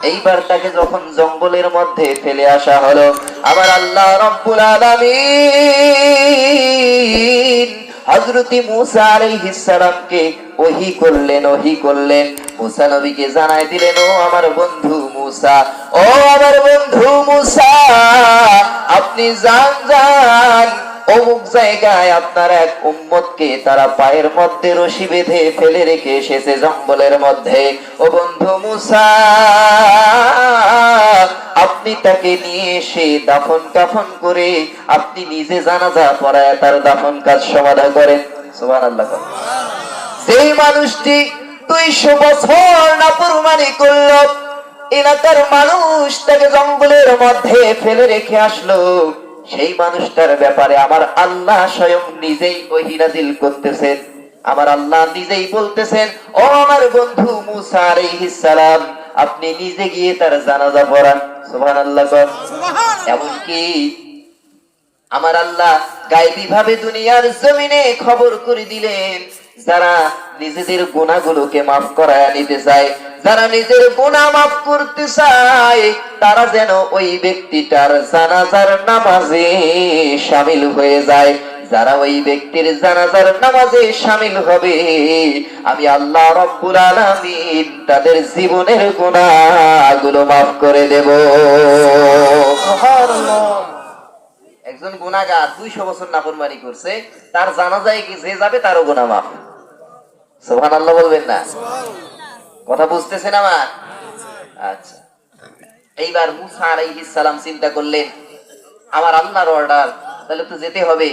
এইবার তাকে যখন জঙ্গলের মধ্যে ফেলে আসা হলো, আবার আল্লাহ রব্বুল আলামিন হযরতি মুসা আলাইহিস সালামকে ওহী করলেন, ওহি করলেন। মুসা নবীকে জানাই দিলেন, ও আমার বন্ধু মুসা, ও আমার বন্ধু মুসা, আপনি যান যান অমুক জায়গায় আপনার এক উম্মতকে তারা পায়ের মধ্যে রশি বেঁধে ফেলে রেখে এসেছে জঙ্গলের মধ্যে। ও বন্ধু মুসা, আপনি তাকে নিয়ে এসে দাফন কাফন করে আপনি নিজে জানাজা পড়ায় তার দাফন কাজ সমাধা করেন। সুবহানাল্লাহ। যেই মানুষটি দুইশো বছর নাফরমানি করল, এলাকার মানুষ তাকে জঙ্গলের মধ্যে ফেলে রেখে আসলো। সেই মানুষটার ব্যাপারে আমার আল্লাহ স্বয়ং নিজেই ওহিনাজিল করতেছেন। আমার আল্লাহ নিজেই বলতেছেন ও আমার বন্ধু মুসা সালাম আপনি নিজে গিয়ে তার জানাজা পড়ান। সুবহানাল্লাহ। এমনকি আমার আল্লাহ গায়েবী ভাবে দুনিয়ার জমিনে খবর করে দিলেন, যারা নিজেদের গুণাগুলোকে মাফ করায় নিতে চায়, যারা নিজের গুণা মাফ করতে চায়, তারা যেন ওই ব্যক্তিটার জানাজার নামাজে সামিল হয়ে যায়। যারা ওই ব্যক্তির জানাজার নামাজে সামিল হবে, আমি আল্লাহ রব্বুল আলামিন তাদের জীবনের গুণাগুলো মাফ করে দেব। একজন গুনাগার দুইশো বছর নাফরমানি করছে তার জানাজায় কি যে যাবে তারও গুনাহ মাফ। সোহান আল্লাহ বলবেন না? কথা বুঝতেছেন আমার? আচ্ছা। এইবার মুসা আলাইহিস সালাম চিন্তা করলেন আমার আল্লাহর অর্ডার তাহলে তো যেতে হবে।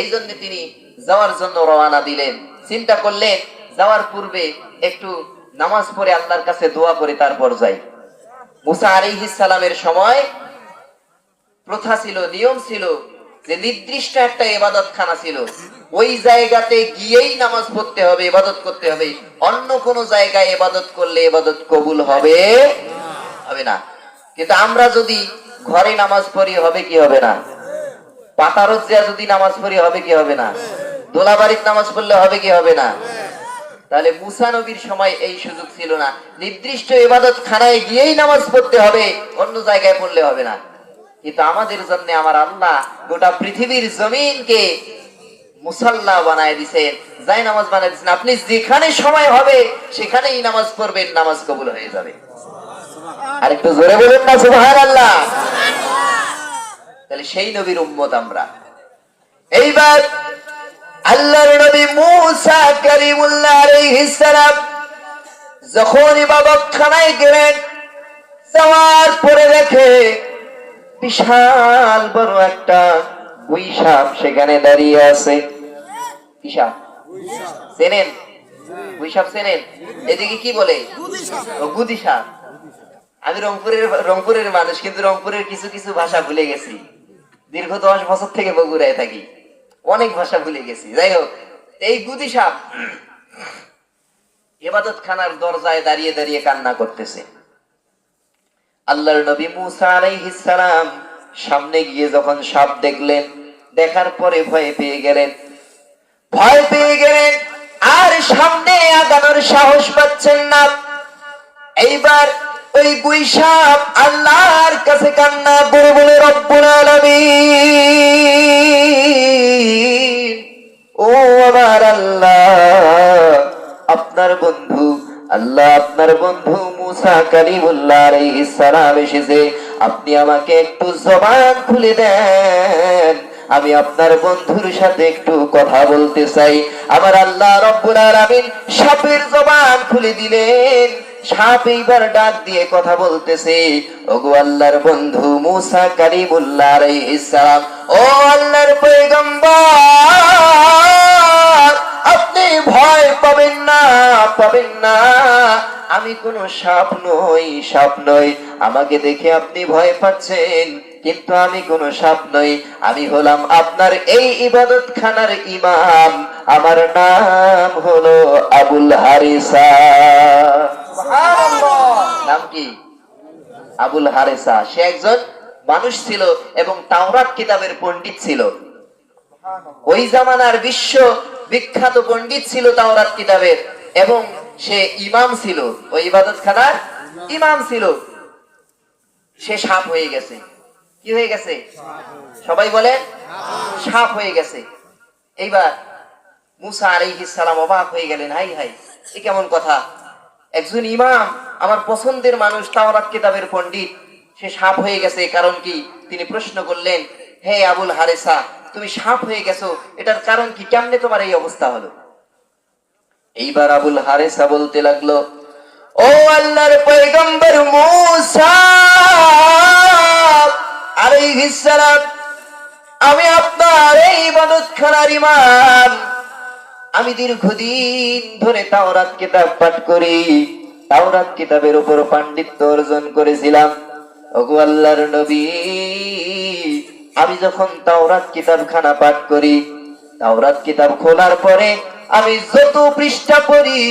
এই জন্য তিনি যাওয়ার জন্য রওনা দিলেন। চিন্তা করলেন যাওয়ার পূর্বে একটু নামাজ পড়ে আল্লাহর কাছে দোয়া করে তারপর যাই। মুসা আলাইহিস সালামের সময় প্রথা ছিল নিয়ম ছিল যে নির্দিষ্ট একটা এবাদত খানা ছিল, ওই জায়গাতে গিয়েই নামাজ পড়তে হবে এবাদত করতে হবে। অন্য কোন জায়গায় এবাদত করলে এবাদত কবুল হবে? হবে না। কিন্তু আমরা যদি ঘরে নামাজ পড়ি, হবে কি হবে না? পাতারত যা যদি নামাজ পড়ি, হবে কি হবে না? দোলাবাড়ির নামাজ পড়লে হবে কি হবে না? তাহলে মুসা নবীর সময় এই সুযোগ ছিল না। নির্দিষ্ট এবাদত খানায় গিয়েই নামাজ পড়তে হবে, অন্য জায়গায় পড়লে হবে না। কিন্তু আমাদের জন্য আমার আল্লাহ গোটা পৃথিবীর জমিনকে মুসাল্লা বানায় দিছেন যাই নামাজ বানায় দিচ্ছেন আপনি যেখানে সময় হবে সেখানেই নামাজ পড়বেন নামাজ কবুল হয়ে যাবে। আর একটু জোরে বলুন না সুবহান আল্লাহ তাহলে সেই নবীর উম্মত আমরা। এইবার আল্লাহর নবী মুসা করিমুল্লাহ আলাইহিস সালাম যখন ইবাদতখানায় গেলেন যাওয়ার পরে দেখে বিশাল বড় একটা গুই সাপ সেখানে দাঁড়িয়ে আছে। কি সাপ? চেনেন? চেনেন? এদিকে কি বলে? আমি রংপুরের রংপুরের মানুষ, কিন্তু রংপুরের কিছু কিছু ভাষা ভুলে গেছি। দীর্ঘ দশ বছর থেকে বগুড়ায় থাকি। অনেক ভাষা ভুলে গেছি। যাই হোক, এই গুদি সাপ এবাদত খানার দরজায় দাঁড়িয়ে দাঁড়িয়ে কান্না করতেছে। আল্লাহর নবী মুসা আলাইহিস সালাম সামনে গিয়ে যখন সাপ দেখলেন, দেখার পরে ভয় পেয়ে গেলেন। ভয় পেয়ে গেলেন, আর সামনে আগানোর সাহস পাচ্ছেন না। এইবার ওই গুই সাপ আল্লাহর কাছে কান্না করে বলে, রব্বুল আলামিন, ও আমার আল্লাহ, আপনার বন্ধু, আল্লাহ আপনার বন্ধু মুসা কালিমুল্লাহ আলাইহিস এসেছে। আপনি আমাকে একটু জবান খুলে দেন। আমি আপনার বন্ধুর সাথে একটু কথা বলতে চাই। আমার আল্লাহ রব্বুল আলামিন সাপের জবান খুলে দিলেন। সাপ এইবার ডাক দিয়ে কথা বলতেছে। ওগো আল্লাহর বন্ধু মুসা কালিমুল্লাহ আলাইহিস সালাম। ও আল্লাহর পয়গম্বর, আপনি ভয় পাবেন না পাবেন না। আমি কোন সাপ নই সাপ নই। আমাকে দেখে আপনি ভয় পাচ্ছেন কিন্তু আমি কোন সাপ নই। আমি হলাম আপনার এই ইবাদত খানার ইমাম। আমার নাম হলো আবুল হারিসা। নাম কি? আবুল হারেসা। সে একজন মানুষ ছিল এবং তাওরাত কিতাবের পণ্ডিত ছিল। ওই জামানার বিশ্ব বিখ্যাত পণ্ডিত ছিল তাওরাত কিতাবের। এবং সে ইমাম ছিল। ওই ইবাদত খানার ইমাম ছিল। সে সাপ হয়ে গেছে। কি হয়ে গেছে? সবাই বলে সাপ হয়ে গেছে। এইবার মুসা আলাইহিস সালাম অবাক হয়ে গেলেন, হাই হাই, এ কেমন কথা? একজন ইমাম, আমার পছন্দের মানুষ, তাওরাত কিতাবের পণ্ডিত। সে সাপ হয়ে গেছে কারণ কি? তিনি প্রশ্ন করলেন, হে আবুল হারেসা, তুমি সাপ হয়ে গেছো, এটার কারণ কি? কেমনে তোমার এই অবস্থা হলো? এইবার আবুল হারেসা বলতে লাগল, ও আল্লাহর পয়গম্বর আমি আপনার এই ইবাদতখানার ইমাম। আমি দীর্ঘদিন ধরে তাওরাত কিতাব পাঠ করি, তাওরাত কিতাবের উপর পাণ্ডিত্য অর্জন করেছিলাম। ওগো আল্লাহর নবী, আমি যখন তাওরাত কিতাবখানা পাঠ করি, তাওরাত কিতাব খোলার পরে আমি যত পৃষ্ঠা পড়ি,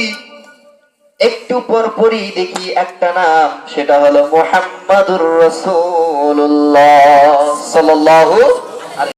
একটু পর পরই দেখি একটা নাম, সেটা হলো মোহাম্মদুর রসুল্লাহ সাল্লাল্লাহু